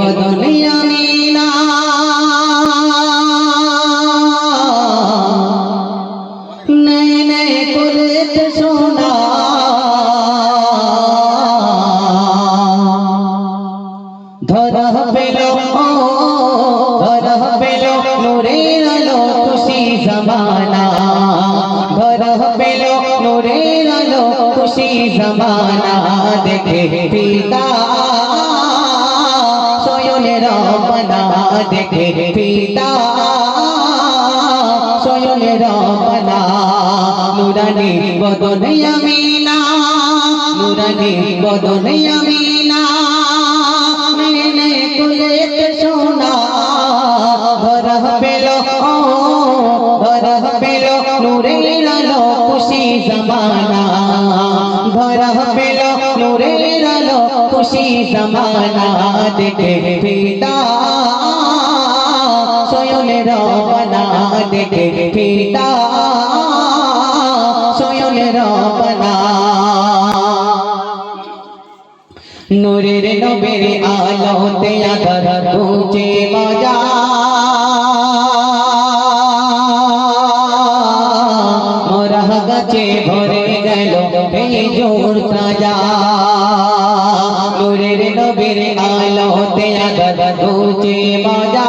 বদনে আমিনা নেই নেই করেছে সোনা। ধরা পেল ধরা পেল নূরের আলো খুশি জমানা। ধরা পেল নূরের আলো খুশি জমানা। দেখে পিতা দেখে পিতা সয়নের রবনা নুরানি বদনে আমিনা, নুরানি বদনে আমিনা। মেনে কুলেতে সোনা, ধরা পেল ধরা পেল নূরের আলো খুশি জমানা। ধরা পেল নূরের আলো খুশি জমানা। দেখে পিতা দেখে পিতা সয়নের রবনা নূরের নবের আলোতে আধার তুঝে মজা মোরা গাছে ভরে গেল বেজোর তাজা। নূরের নবের আলোতে আধার তুঝে মজা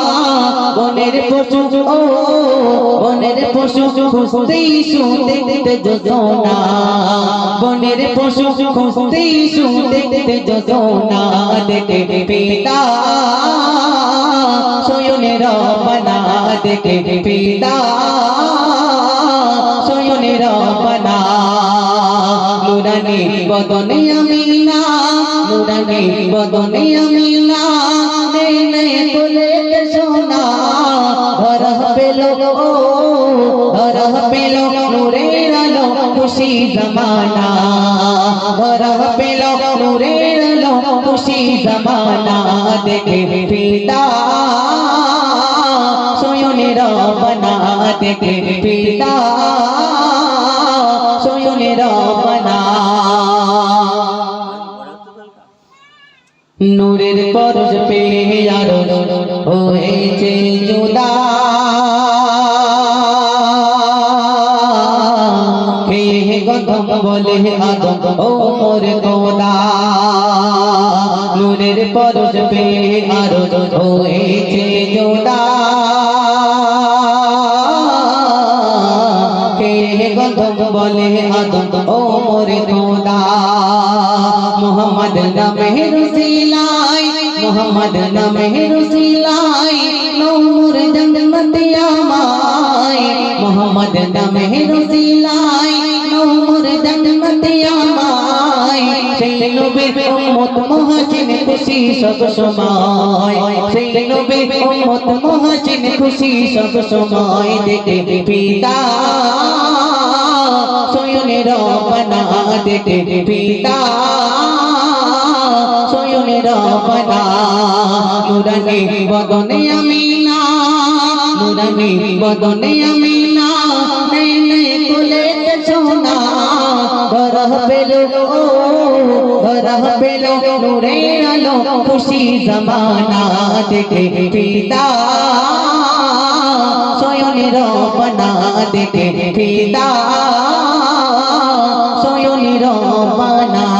বনের পশু, ও বনের পশু খুঁজতেই শুনতে দেখতে যোজনা। বনের পশু খুঁজতেই শুনতে দেখতে যোজনা। দেখে পিতা সয়নের বনা দেখে পিতা বদনে আমিনা নুরানি বদনে আমিনা নে নে তোলে সোনা ধর পেল ধর পেল নূরের আলো, খুশি জমানা ধর পেল নূরের আলো, খুশি জমানা, দেখে পিতা, সয়নের বনা দেখে পিতা নূরের পরশ পেয়ে আরও। হয়েছে জুদা। গন্ধম বলে আদম, ও মোর গোদা নূরের পরশ পেয়ে আরও। হয়েছে জুদা। গন্ধম বলে আদম, ও মোর গোদা মোহাম্মদ নামে রসিলাই মোহাম্মদ নামে রসিলাই নূর জন্নত আমায়। মোহাম্মদ নামে রসিলাই নূর জন্নত আমায়। সেই নবীর উম্মত মহাজিন খুশি সব সময়। সেই নবীর উম্মত মহাজিন খুশি সব সময়। দেখে পিতা সয়নের বনা দেখে পিতা। বদনে রবনা নুরানি বদনে আমিনা, নুরানি বদনে আমিনা নেই কুলে সোনা ঘর পেল ঘর পেল নুরে আলো, খুশি জমানা দেখে পিতা। সোয়নে রবনা দেখে পিতা। সোয়নে রবনা